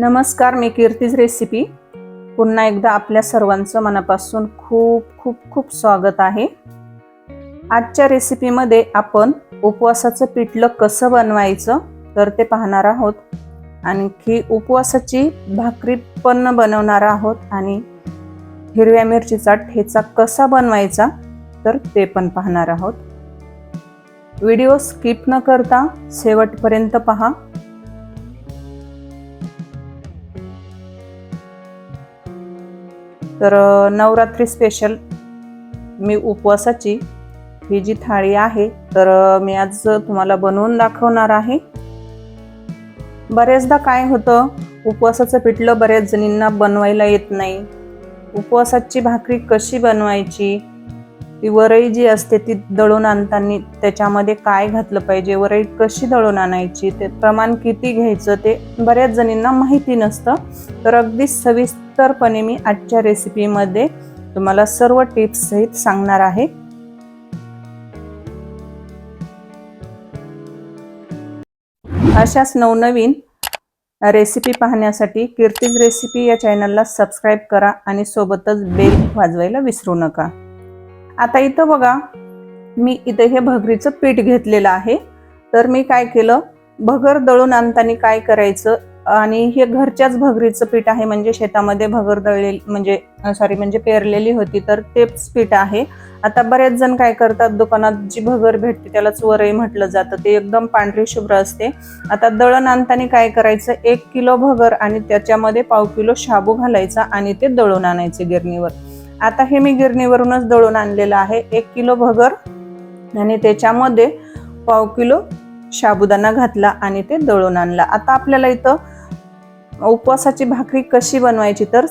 नमस्कार मी कीर्तीज रेसिपी. पुन्हा एकदा आपल्या सर्वांचं मनापासून खूप खूप खूप स्वागत आहे. आजच्या रेसिपीमध्ये आपण उपवासाचं पिठलं कसं बनवायचं तर ते पाहणार आहोत. आणखी उपवासाची भाकरी पण बनवणार आहोत आणि हिरव्या मिरचीचा ठेचा कसा बनवायचा तर ते पण पाहणार आहोत. व्हिडिओ स्किप न करता शेवटपर्यंत पहा. तर नवरात्री स्पेशल मी उपवासाची ही जी थाळी आहे तर मी आज तुम्हाला बनवून दाखवणार आहे. बऱ्याचदा काय होतं उपवासाचं पिठलं बऱ्याच जणींना बनवायला येत नाही. उपवासाची भाकरी कशी बनवायची ती वरई जी असते ती दळून आणताना त्याच्यामध्ये काय घातलं पाहिजे वरई कशी दळून आणायची ते प्रमाण किती घ्यायचं ते बऱ्याच जणींना माहिती नसतं. तर अगदी सविस्तरपणे मी आजच्या रेसिपीमध्ये तुम्हाला सर्व टिप्स सहित सांगणार आहे. अशाच नवनवीन रेसिपी पाहण्यासाठी कीर्तीज रेसिपी या चॅनलला सबस्क्राईब करा आणि सोबतच बेल वाजवायला विसरू नका. आता इथं बघा मी इथं हे भगरीचं पीठ घेतलेलं आहे. तर मी काय केलं? भगर दळून आणताना काय करायचं? आणि हे घरच्याच भगरीचं पीठ आहे म्हणजे शेतामध्ये भगर दळलेली म्हणजे सॉरी म्हणजे पेरलेली होती तर तेच पीठ आहे. आता बरेच जण काय करतात दुकानात जी भगर भेटते त्याला चवरही म्हटलं जातं ते एकदम पांढरी शुभ्र असते. आता दळण आणताना काय करायचं एक किलो भगर आणि त्याच्यामध्ये पाव किलो शाबू घालायचा आणि ते दळून आणायचे गिरणीवर. आता हे मी गिरणीवरूनच दळून आणलेलं आहे एक किलो भगर आणि त्याच्यामध्ये पाव किलो साबुदाणा घातला आणि ते दळून आणला. आता आपल्याला इथं उपवासाची भाकरी कशी बनवायची तर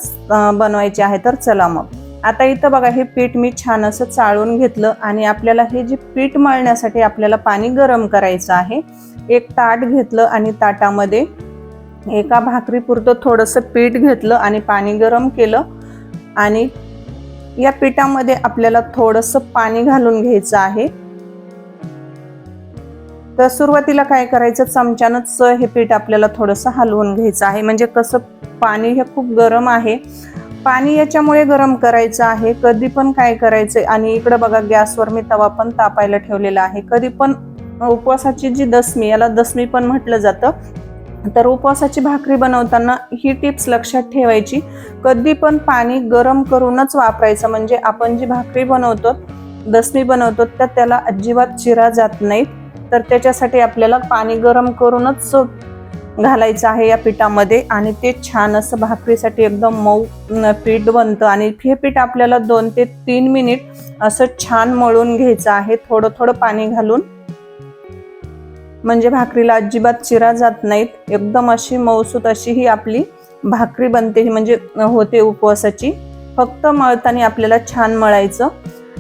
बनवायची आहे तर चला मग. आता इथं बघा हे पीठ मी छान असं चाळून घेतलं आणि आपल्याला हे जे पीठ मळण्यासाठी आपल्याला पाणी गरम करायचं आहे एक ताट घेतलं आणि ताटामध्ये एका भाकरीपुरतं थोडंसं पीठ घेतलं आणि पाणी गरम केलं आणि या पिठामध्ये आपल्याला थोडंसं पाणी घालून घ्यायचं आहे. तर सुरुवातीला काय करायचं? चमच्यानंच हे पीठ आपल्याला थोडंसं हलवून घ्यायचं आहे. म्हणजे कसं पाणी हे खूप गरम आहे. पाणी याच्यामुळे गरम करायचं आहे. कधी पण काय करायचं आणि इकडं बघा गॅसवर मी तवा पण तापायला ठेवलेला आहे. कधी पण उपवासाची जी दसमी याला दसमी पण म्हटलं जातं. तर उपवासाची भाकरी बनवताना ही टिप्स लक्षात ठेवायची. कधी पण पाणी गरम करूनच वापरायचं. म्हणजे आपण जी भाकरी बनवतो दसमी बनवतो तर त्याला अजिबात चिरा जात नाहीत. तर त्याच्यासाठी आपल्याला पाणी गरम करूनच घालायचं आहे या पिठामध्ये आणि ते छान असं भाकरीसाठी एकदम मऊ पीठ बनतं. आणि हे पीठ आपल्याला दोन ते तीन मिनिट असं छान मळून घ्यायचं आहे. थोडं थोडं पाणी घालून. म्हणजे भाकरीला अजिबात चिरा जात नाहीत. एकदम अशी मऊसूत अशी ही आपली भाकरी बनते ही म्हणजे होते उपवासाची. फक्त मळताना आपल्याला छान मळायचं.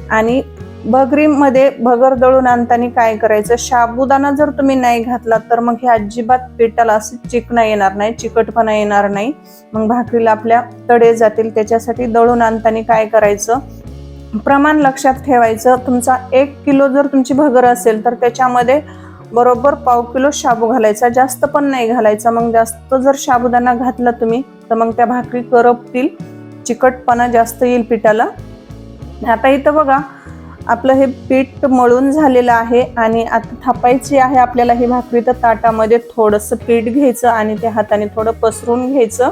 आणि भगरीमध्ये भगर दळून आणताना काय करायचं? शाबुदाना जर तुम्ही नाही घातला तर मग हे अजिबात पिठाला असं चिकणा येणार नाही चिकटपणा येणार नाही. मग भाकरीला आपल्या तडे जातील त्याच्यासाठी दळून आणताना काय करायचं? प्रमाण लक्षात ठेवायचं. तुमचा एक किलो जर तुमची भगर असेल तर त्याच्यामध्ये बरोबर पाव किलो शाबू घालायचा. जास्त पण नाही घालायचा. मग जास्त जर शाबुदाना घातला तुम्ही तर मग त्या भाकरी करपतील. चिकटपणा जास्त येईल पिठाला. आता इथं बघा आपलं हे पीठ मळून झालेलं आहे आणि आता थापायची आहे आपल्याला ही भाकरी तर ताटामध्ये थोडंसं पीठ घ्यायचं आणि त्या हाताने थोडं पसरून घ्यायचं.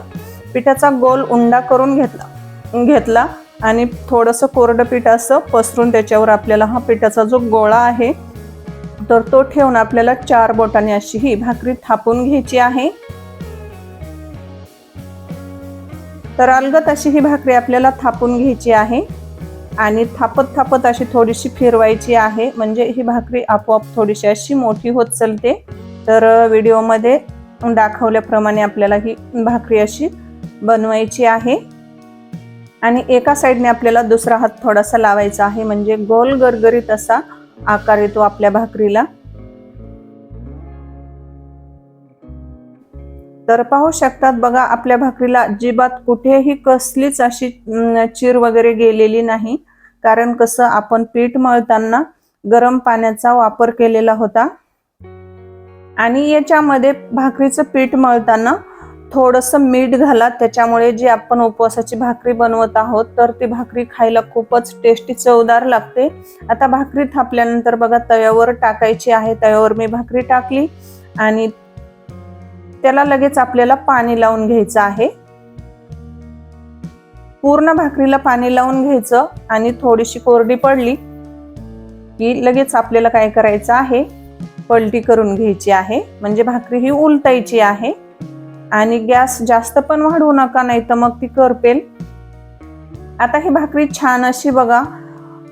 पिठाचा गोल उंडा करून घेतला घेतला आणि थोडंसं कोरडं पीठ असं पसरून त्याच्यावर आपल्याला हा पिठाचा जो गोळा आहे तर तो ठेवून आपल्याला चार बोटाने अशी ही भाकरी थापून घ्यायची आहे. तर अलगत अशी ही भाकरी आपल्याला थापून घ्यायची आहे. आणि थापत थापत अशी थोडीशी फिरवायची आहे. म्हणजे ही भाकरी आपोआप थोडीशी अशी मोठी होत चालते. तर व्हिडिओमध्ये दाखवल्याप्रमाणे आपल्याला ही भाकरी अशी बनवायची आहे. आणि एका साईडने आपल्याला दुसरा हात थोडासा लावायचा आहे. म्हणजे गोल गरगरीत असा आकार येतो आपल्या भाकरीला. तर पाहू शकतात बघा आपल्या भाकरीला अजिबात कुठेही कसलीच अशी चीर वगैरे गेलेली नाही. कारण कसं आपण पीठ मळताना गरम पाण्याचा वापर केलेला होता. आणि याच्यामध्ये भाकरीचं पीठ मळताना थोडंसं मीठ घाला. त्याच्यामुळे जी आपण उपवासाची भाकरी बनवत आहोत तर ती भाकरी खायला खूपच टेस्टी चवदार लागते. आता भाकरी थापल्यानंतर बघा तव्यावर टाकायची आहे. तव्यावर मी भाकरी टाकली आणि त्याला लगेच आपल्याला पाणी लावून घ्यायचं आहे. पूर्ण भाकरीला पाणी लावून घ्यायचं आणि थोडीशी कोरडी पडली की लगेच आपल्याला काय करायचं आहे? पलटी करून घ्यायची आहे. म्हणजे भाकरी ही उलटायची आहे. आणि गॅस जास्त पण वाढवू नका नाही तर मग ती करपेल. आता ही भाकरी छान अशी बघा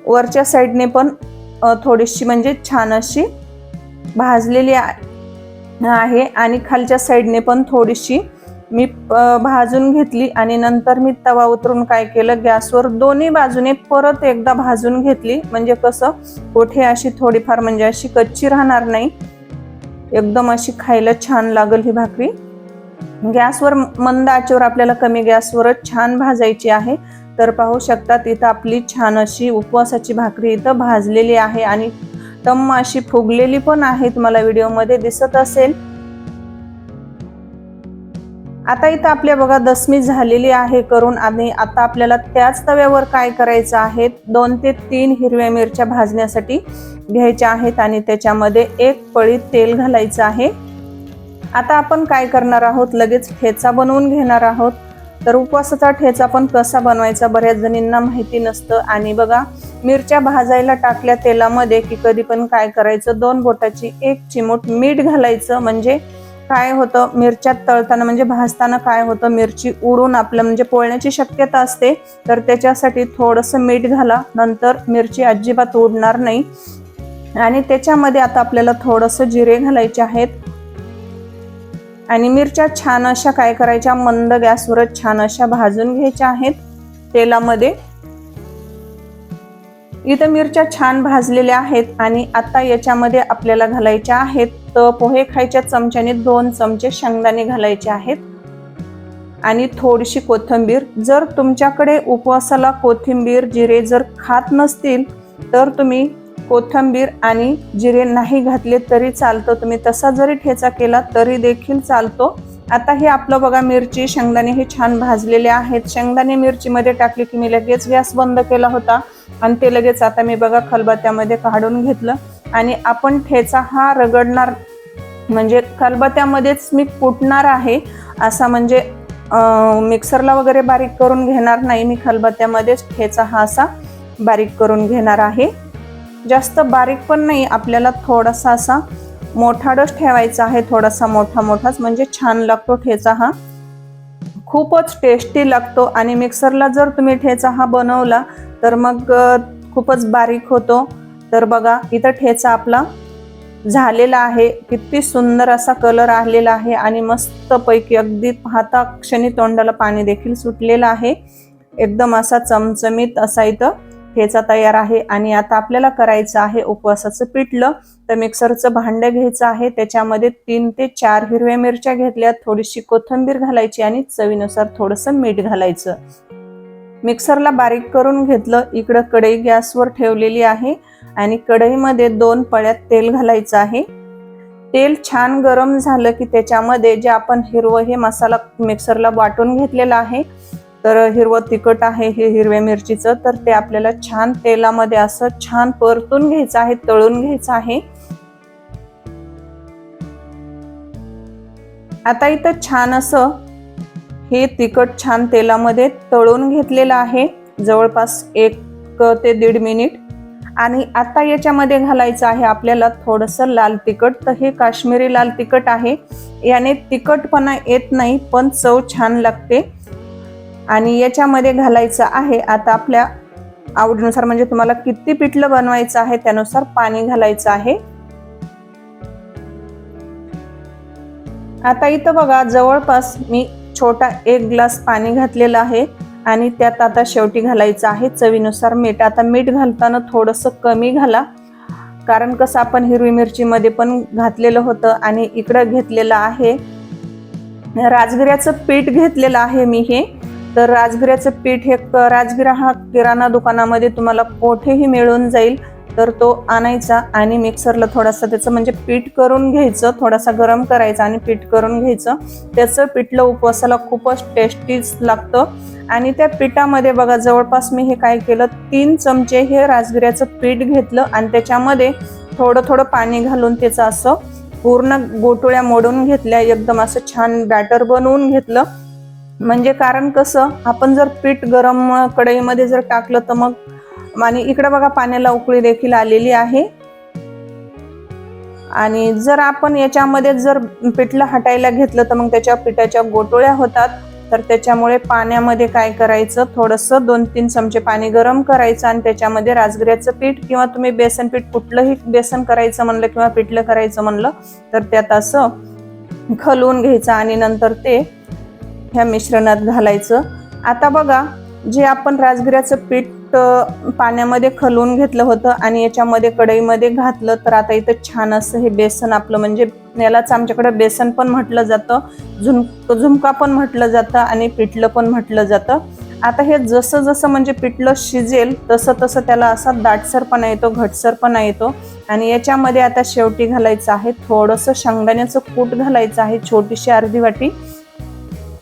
वरच्या साईडने पण थोडीशी म्हणजे छान अशी भाजलेली आहे आहे आणि खालच्या साईडने पण थोडीशी मी भाजून घेतली आणि नंतर मी तवा उतरून काय केलं गॅसवर दोन्ही बाजूने परत एकदा भाजून घेतली. म्हणजे कसं कोठे अशी थोडीफार म्हणजे अशी कच्ची राहणार नाही. एकदम अशी खायला छान लागल ही भाकरी. गॅसवर मंद आचेवर आपल्याला कमी गॅसवरच छान भाजायची आहे. तर पाहू शकतात इथं आपली छान अशी उपवासाची भाकरी इथं भाजलेली आहे आणि टम्म अशी फुगलेली पण आहे तुम्हाला व्हिडिओमध्ये दिसत असेल. आता इथं आपल्या बघा दसमी झालेली आहे करून आणि आता आपल्याला त्याच तव्यावर काय करायचं आहे? दोन ते तीन हिरव्या मिरच्या भाजण्यासाठी घ्यायच्या आहेत आणि त्याच्यामध्ये एक पळी तेल घालायचं आहे. आता आपण काय करणार आहोत? लगेच ठेचा बनवून घेणार आहोत. तर उपवासाचा ठेचा पण कसा बनवायचा बऱ्याच जणींना माहिती नसतं. आणि बघा मिरच्या भाजायला टाकल्या तेलामध्ये की कधी पण काय करायचं दोन बोटाची एक चिमूट मीठ घालायचं. म्हणजे काय होतं मिरच्यात तळताना म्हणजे भाजताना काय होतं मिरची उडून आपलं म्हणजे पोळण्याची शक्यता असते. तर त्याच्यासाठी थोडंसं मीठ घाला. नंतर मिरची अजिबात उडणार नाही. आणि त्याच्यामध्ये आता आपल्याला थोडंसं जिरे घालायचे आहेत. आणि मिरच्या छान अशा काय करायच्या? मंद गॅसवरच छान अशा भाजून घ्यायच्या आहेत तेलामध्ये. इथं मिरच्या छान भाजलेल्या आहेत आणि आता याच्यामध्ये आपल्याला घालायच्या आहेत तर पोहे खायच्या चमच्याने दोन चमचे शेंगदाणे घालायचे आहेत. आणि थोडीशी कोथिंबीर. जर तुमच्याकडे उपवासाला कोथिंबीर जिरे जर खात नसतील तर तुम्ही कोथिंबीर आणि जिरे नाही घातले तरी चालतं. तुम्ही तसा जरी ठेचा केला तरी देखील चालतो. आता हे आपलं बघा मिरची शेंगदाणे हे छान भाजलेले आहेत. शेंगदाणे मिरचीमध्ये टाकली की मी लगेच गॅस बंद केला होता. आणि ते लगेच आता मी बघा खलबत्यामध्ये काढून घेतलं. आणि आपण ठेचा हा रगडणार म्हणजे खलबत्यामध्येच मी कुटणार आहे. असा म्हणजे मिक्सरला वगैरे बारीक करून घेणार नाही. मी खलबत्यामध्येच ठेचा हा असा बारीक करून घेणार आहे. जास्त बारीक पण नाही आपल्याला थोडासा असा मोठाडच ठेवायचा आहे थोडासा मोठा मोठाच म्हणजे छान लागतो ठेचा हा. खूपच टेस्टी लागतो आणि मिक्सरला जर तुम्ही ठेचा हा बनवला तर मग खूपच बारीक होतो. तर बघा इथं ठेचा आपला झालेला आहे किती सुंदर असा कलर आलेला आहे आणि मस्तपैकी अगदी पाहता क्षणी तोंडाला पाणी देखील सुटलेलं आहे. एकदम असा चमचमीत असा इथं ठेचा तयार आहे. आणि आता आपल्याला करायचं आहे उपवासाचं पिठलं. तर मिक्सरचं भांडं घ्यायचं आहे. त्याच्यामध्ये तीन ते चार हिरव्या मिरच्या घेतल्या. थोडीशी कोथिंबीर घालायची आणि चवीनुसार थोडंसं मीठ घालायचं. मिक्सरला बारीक करून घेतलं. इकडं कढई गॅसवर ठेवलेली आहे. आणि कढईमध्ये दोन पळ्यात तेल घालायचं आहे. तेल छान गरम झालं की त्याच्यामध्ये जे आपण हिरवं हे मसाला मिक्सरला वाटून घेतलेला आहे. तर हिरवं तिखट आहे हे हिरव्या मिरचीचं. तर ते आपल्याला छान तेलामध्ये असं छान परतून घ्यायचं आहे तळून घ्यायचं आहे. आता इथं छान असं हे तिखट छान तेलामध्ये तळून घेतलेलं आहे. जवळपास एक ते दीड मिनिट. आणि आता याच्यामध्ये घालायचं आहे आपल्याला थोडंसं लाल तिखट. तर हे काश्मीरी लाल तिखट आहे. याने तिखटपणा येत नाही पण चव छान लागते. आणि याच्यामध्ये घालायचं आहे आता आपल्या आवडीनुसार म्हणजे तुम्हाला किती पिठलं बनवायचं आहे त्यानुसार पाणी घालायचं आहे. आता इथं बघा जवळपास मी छोटा एक ग्लास पाणी घातलेलं आहे आणि त्यात आता शेवटी घालायचं आहे चवीनुसार मीठ. आता मीठ घालताना थोडंसं कमी घाला कारण कसं आपण हिरवी मिरचीमध्ये पण घातलेलं होतं आणि इकडं घेतलेलं आहे. राजगिऱ्याचं पीठ घेतलेलं आहे मी हे. तर राजगिऱ्याचं पीठ हे क- राजगिरा हा किराणा दुकानामध्ये तुम्हाला कोठेही मिळून जाईल. तर तो आणायचा आणि मिक्सरला थोडासा त्याचं म्हणजे पीठ करून घ्यायचं थोडासा गरम करायचा आणि पीठ करून घ्यायचं. त्याचं पिठलं उपवासाला खूपच टेस्टीच लागतं. आणि त्या पिठामध्ये बघा जवळपास मी हे काय केलं तीन चमचे हे राजगिऱ्याचं पीठ घेतलं आणि त्याच्यामध्ये थोडं थोडं पाणी घालून त्याचं असं पूर्ण गोटोळ्या मोडून घेतल्या एकदम असं छान बॅटर बनवून घेतलं. म्हणजे कारण कसं आपण जर पीठ गरम कढईमध्ये जर टाकलं तर मग आणि इकडे बघा पाण्याला उकळी देखील आलेली आहे. आणि जर आपण याच्यामध्ये जर पिठलं हटायला घेतलं तर मग त्याच्या पिठाच्या गोटोळ्या होतात. तर त्याच्यामुळे पाण्यामध्ये काय करायचं थोडंसं दोन तीन चमचे पाणी गरम करायचं आणि त्याच्यामध्ये राजगिऱ्याचं पीठ किंवा तुम्ही बेसन पीठ कुठलंही बेसन करायचं म्हणलं किंवा पिठलं करायचं म्हणलं तर त्यात असं खलवून घ्यायचं आणि नंतर ते ह्या मिश्रणात घालायचं. आता बघा जे आपण राजगिऱ्याचं पीठ पाण्यामध्ये खलवून घेतलं होतं आणि याच्यामध्ये कढईमध्ये घातलं तर आता इथं छान असं हे बेसन आपलं म्हणजे यालाच आमच्याकडे बेसन पण म्हटलं जातं झुम झुमका पण म्हटलं जातं आणि पिठलं पण म्हटलं जातं. आता हे जसं जसं म्हणजे पिठलं शिजेल तसं तसं त्याला असा दाटसरपणा येतो घटसरपणा येतो. आणि याच्यामध्ये आता शेवटी घालायचं आहे थोडंसं शेंगदाण्याचं कूट घालायचं आहे छोटीशी अर्धी वाटी.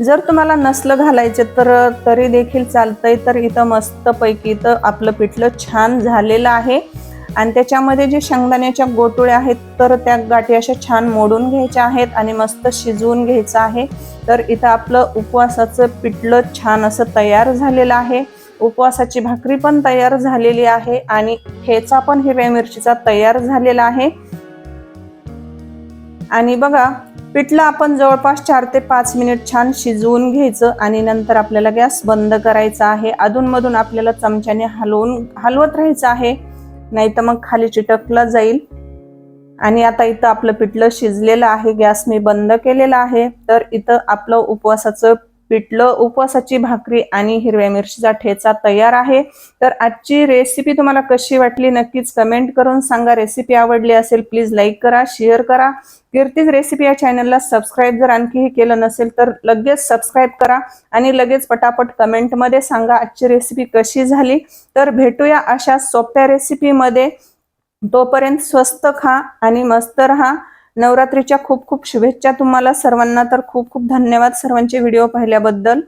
जर तुम्हाला नसलं घालायचं तर तरी देखील चालतंय. तर इथं मस्तपैकी इथं आपलं पिठलं छान झालेलं आहे. आणि त्याच्यामध्ये जे शेंगदाण्याच्या गोटुळ्या आहेत तर त्या गाठी अशा छान मोडून घ्यायच्या आहेत आणि मस्त शिजवून घ्यायचं आहे. तर इथं आपलं उपवासाचं पिठलं छान असं तयार झालेलं आहे. उपवासाची भाकरी पण तयार झालेली आहे आणि ठेचा पण हिरव्या मिरचीचा तयार झालेला आहे. आणि बघा पिठलं आपण जवळपास चार ते पाच मिनिट छान शिजवून घ्यायचं आणि नंतर आपल्याला गॅस बंद करायचा आहे. अधूनमधून आपल्याला चमच्याने हलवून हलवत राहायचं आहे. नाही तर मग खाली चिटकलं जाईल. आणि आता इथं आपलं पिठलं शिजलेलं आहे. गॅस मी बंद केलेला आहे. तर इथं आपलं उपवासाचं पिठलं उपवासाची भाकरी आणि हिरव्या मिरचीचा ठेचा तयार आहे. तर आजची रेसिपी तुम्हाला कशी वाटली नक्कीच कमेंट करून सांगा. रेसिपी आवडली असेल प्लीज लाईक करा शेअर करा. कीर्तीज रेसिपी या चॅनलला सबस्क्राईब जर आणखीही केलं नसेल तर लगेच सबस्क्राईब करा आणि लगेच पटापट कमेंटमध्ये सांगा आजची रेसिपी कशी झाली. तर भेटूया अशा सोप्या रेसिपीमध्ये तोपर्यंत स्वस्त खा आणि मस्त राहा. नवरात्रीच्या खूप खूप शुभेच्छा तुम्हाला. सर्वांना तर खूप खूप धन्यवाद सर्वांचे व्हिडिओ पाहिल्याबद्दल.